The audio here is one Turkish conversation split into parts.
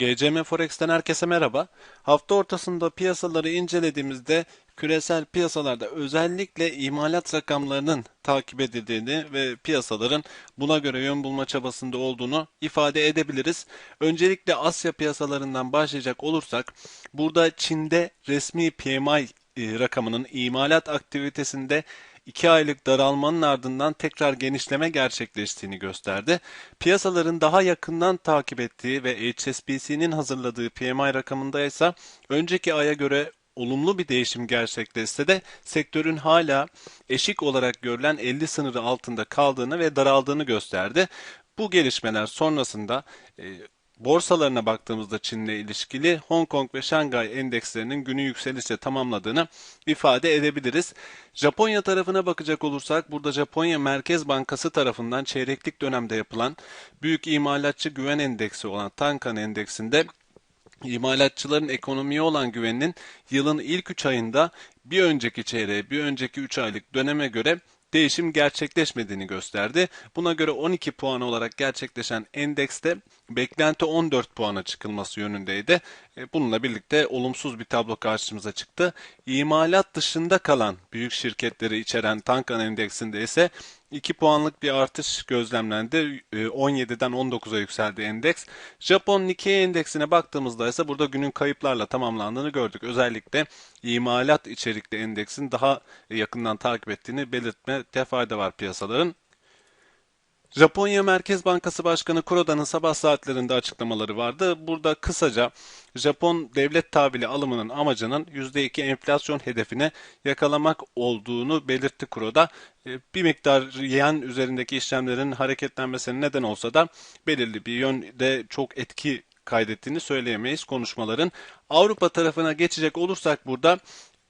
GCM Forex'ten herkese merhaba. Hafta ortasında piyasaları incelediğimizde küresel piyasalarda özellikle imalat rakamlarının takip edildiğini ve piyasaların buna göre yön bulma çabasında olduğunu ifade edebiliriz. Öncelikle Asya piyasalarından başlayacak olursak burada Çin'de resmi PMI rakamının imalat aktivitesinde 2 aylık daralmanın ardından tekrar genişleme gerçekleştiğini gösterdi. Piyasaların daha yakından takip ettiği ve HSBC'nin hazırladığı PMI rakamında ise önceki aya göre olumlu bir değişim gerçekleşse de sektörün hala eşik olarak görülen 50 sınırı altında kaldığını ve daraldığını gösterdi. Bu gelişmeler sonrasında e, borsalarına baktığımızda Çin'le ilişkili Hong Kong ve Şangay endekslerinin günü yükselişle tamamladığını ifade edebiliriz. Japonya tarafına bakacak olursak burada Japonya Merkez Bankası tarafından çeyreklik dönemde yapılan büyük imalatçı güven endeksi olan Tankan endeksinde imalatçıların ekonomiye olan güveninin yılın ilk 3 ayında bir önceki çeyreğe, bir önceki 3 aylık döneme göre değişim gerçekleşmediğini gösterdi. Buna göre 12 puan olarak gerçekleşen endekste beklenti 14 puana çıkılması yönündeydi. E, bununla birlikte olumsuz bir tablo karşımıza çıktı. İmalat dışında kalan büyük şirketleri içeren Tankan endeksinde ise 2 puanlık bir artış gözlemlendi. 17'den e, 19'a yükseldi endeks. Japon Nikkei endeksine baktığımızda ise burada günün kayıplarla tamamlandığını gördük. Özellikle imalat içerikli endeksin daha yakından takip ettiğini belirtme fayda var piyasaların. Japonya Merkez Bankası Başkanı Kuroda'nın sabah saatlerinde açıklamaları vardı. Burada kısaca Japon devlet tahvili alımının amacının %2 enflasyon hedefine yakalamak olduğunu belirtti Kuroda. E, bir miktar yen üzerindeki işlemlerin hareketlenmesine neden olsa da belirli bir yönde çok etki kaydettiğini söyleyemeyiz konuşmaların. Avrupa tarafına geçecek olursak burada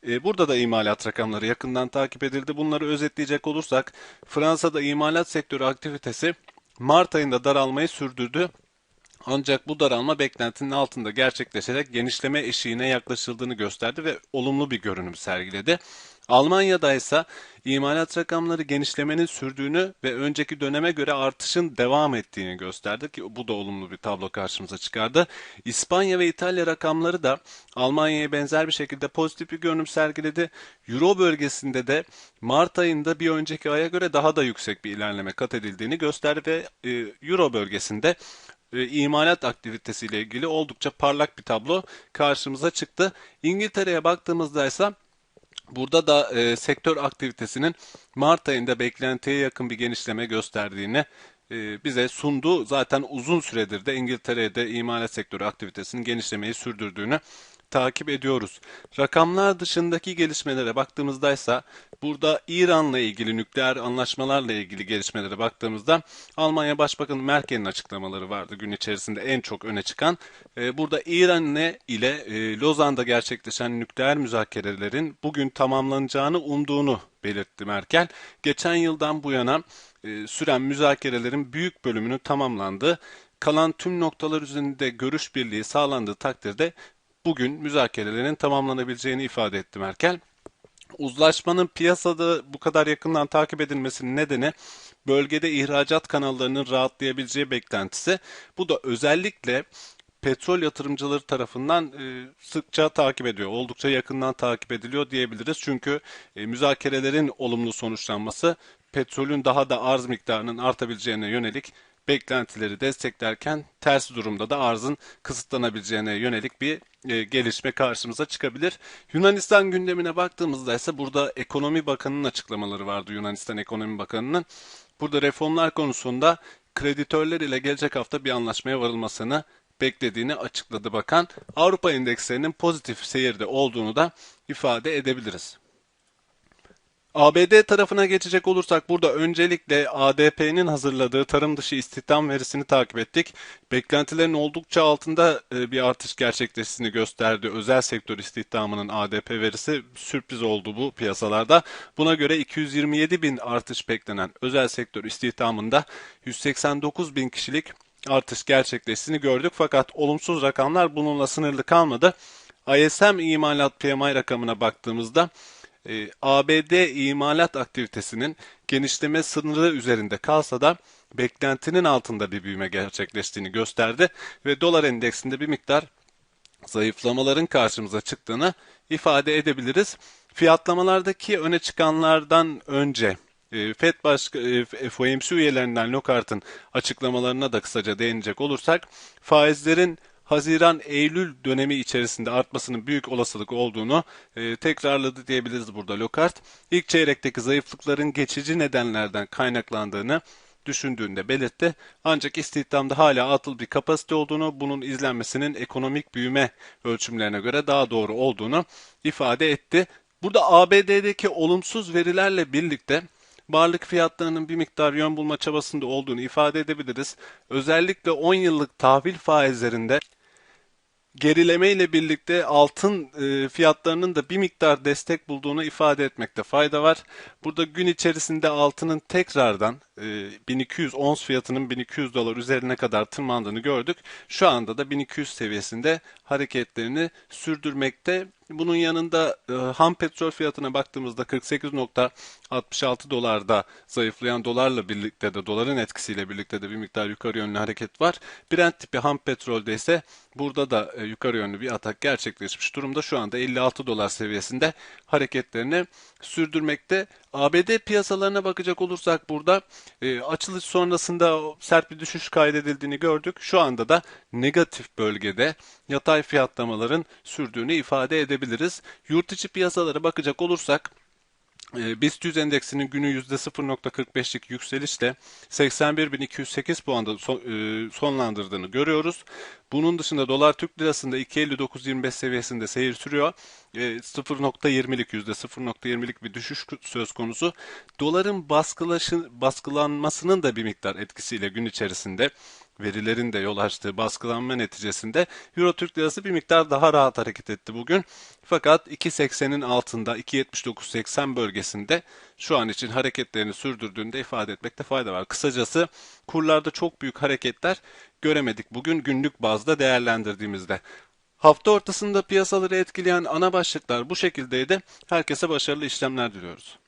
burada da imalat rakamları yakından takip edildi. Bunları özetleyecek olursak Fransa'da imalat sektörü aktivitesi Mart ayında daralmayı sürdürdü. Ancak bu daralma beklentinin altında gerçekleşerek genişleme eşiğine yaklaşıldığını gösterdi ve olumlu bir görünüm sergiledi. Almanya'da ise imalat rakamları genişlemenin sürdüğünü ve önceki döneme göre artışın devam ettiğini gösterdi ki bu da olumlu bir tablo karşımıza çıkardı. İspanya ve İtalya rakamları da Almanya'ya benzer bir şekilde pozitif bir görünüm sergiledi. Euro bölgesinde de Mart ayında bir önceki aya göre daha da yüksek bir ilerleme kat edildiğini gösterdi ve e, Euro bölgesinde e, imalat aktivitesiyle ilgili oldukça parlak bir tablo karşımıza çıktı. İngiltere'ye baktığımızda ise Burada da e, sektör aktivitesinin Mart ayında beklentiye yakın bir genişleme gösterdiğini e, bize sundu. Zaten uzun süredir de İngiltere'de imalat sektörü aktivitesinin genişlemeyi sürdürdüğünü takip ediyoruz. Rakamlar dışındaki gelişmelere baktığımızda ise burada İran'la ilgili nükleer anlaşmalarla ilgili gelişmelere baktığımızda Almanya Başbakanı Merkel'in açıklamaları vardı gün içerisinde en çok öne çıkan. Ee, burada İran ile e, Lozan'da gerçekleşen nükleer müzakerelerin bugün tamamlanacağını umduğunu belirtti Merkel. Geçen yıldan bu yana e, süren müzakerelerin büyük bölümünü tamamlandı kalan tüm noktalar üzerinde görüş birliği sağlandığı takdirde bugün müzakerelerin tamamlanabileceğini ifade etti Merkel. Uzlaşmanın piyasada bu kadar yakından takip edilmesinin nedeni bölgede ihracat kanallarının rahatlayabileceği beklentisi. Bu da özellikle petrol yatırımcıları tarafından e, sıkça takip ediyor. Oldukça yakından takip ediliyor diyebiliriz. Çünkü e, müzakerelerin olumlu sonuçlanması petrolün daha da arz miktarının artabileceğine yönelik beklentileri desteklerken ters durumda da arzın kısıtlanabileceğine yönelik bir e, gelişme karşımıza çıkabilir. Yunanistan gündemine baktığımızda ise burada Ekonomi Bakanı'nın açıklamaları vardı Yunanistan Ekonomi Bakanı'nın. Burada reformlar konusunda kreditörler ile gelecek hafta bir anlaşmaya varılmasını beklediğini açıkladı bakan. Avrupa endekslerinin pozitif seyirde olduğunu da ifade edebiliriz. ABD tarafına geçecek olursak burada öncelikle ADP'nin hazırladığı tarım dışı istihdam verisini takip ettik. Beklentilerin oldukça altında e, bir artış gerçekleştiğini gösterdi. Özel sektör istihdamının ADP verisi sürpriz oldu bu piyasalarda. Buna göre 227 bin artış beklenen özel sektör istihdamında 189 bin kişilik artış gerçekleştiğini gördük. Fakat olumsuz rakamlar bununla sınırlı kalmadı. ISM imalat PMI rakamına baktığımızda e, ABD imalat aktivitesinin genişleme sınırı üzerinde kalsa da beklentinin altında bir büyüme gerçekleştiğini gösterdi ve dolar endeksinde bir miktar zayıflamaların karşımıza çıktığını ifade edebiliriz. Fiyatlamalardaki öne çıkanlardan önce e, FED Başka, e, FOMC üyelerinden Lockhart'ın açıklamalarına da kısaca değinecek olursak faizlerin Haziran-Eylül dönemi içerisinde artmasının büyük olasılık olduğunu e, tekrarladı diyebiliriz burada Lockhart. İlk çeyrekteki zayıflıkların geçici nedenlerden kaynaklandığını düşündüğünde belirtti. Ancak istihdamda hala atıl bir kapasite olduğunu, bunun izlenmesinin ekonomik büyüme ölçümlerine göre daha doğru olduğunu ifade etti. Burada ABD'deki olumsuz verilerle birlikte varlık fiyatlarının bir miktar yön bulma çabasında olduğunu ifade edebiliriz. Özellikle 10 yıllık tahvil faizlerinde gerileme ile birlikte altın e, fiyatlarının da bir miktar destek bulduğunu ifade etmekte fayda var. Burada gün içerisinde altının tekrardan 1200 ons fiyatının 1200 dolar üzerine kadar tırmandığını gördük. Şu anda da 1200 seviyesinde hareketlerini sürdürmekte. Bunun yanında e, ham petrol fiyatına baktığımızda 48.66 dolarda zayıflayan dolarla birlikte de doların etkisiyle birlikte de bir miktar yukarı yönlü hareket var. Brent tipi ham petrolde ise burada da e, yukarı yönlü bir atak gerçekleşmiş durumda. Şu anda 56 dolar seviyesinde hareketlerini sürdürmekte. ABD piyasalarına bakacak olursak burada e, açılış sonrasında sert bir düşüş kaydedildiğini gördük. Şu anda da negatif bölgede yatay fiyatlamaların sürdüğünü ifade edebiliriz. Yurt içi piyasalara bakacak olursak BIST 100 endeksinin günü %0.45'lik yükselişle 81.208 puanda e, sonlandırdığını görüyoruz. Bunun dışında dolar Türk lirasında 2.59.25 seviyesinde seyir sürüyor. 0.20'lik %0.20'lik bir düşüş söz konusu. Doların baskılanmasının da bir miktar etkisiyle gün içerisinde verilerin de yol açtığı baskılanma neticesinde Euro Türk Lirası bir miktar daha rahat hareket etti bugün. Fakat 2.80'in altında 2.79.80 bölgesinde şu an için hareketlerini sürdürdüğünde ifade etmekte fayda var. Kısacası kurlarda çok büyük hareketler göremedik bugün günlük bazda değerlendirdiğimizde. Hafta ortasında piyasaları etkileyen ana başlıklar bu şekildeydi. Herkese başarılı işlemler diliyoruz.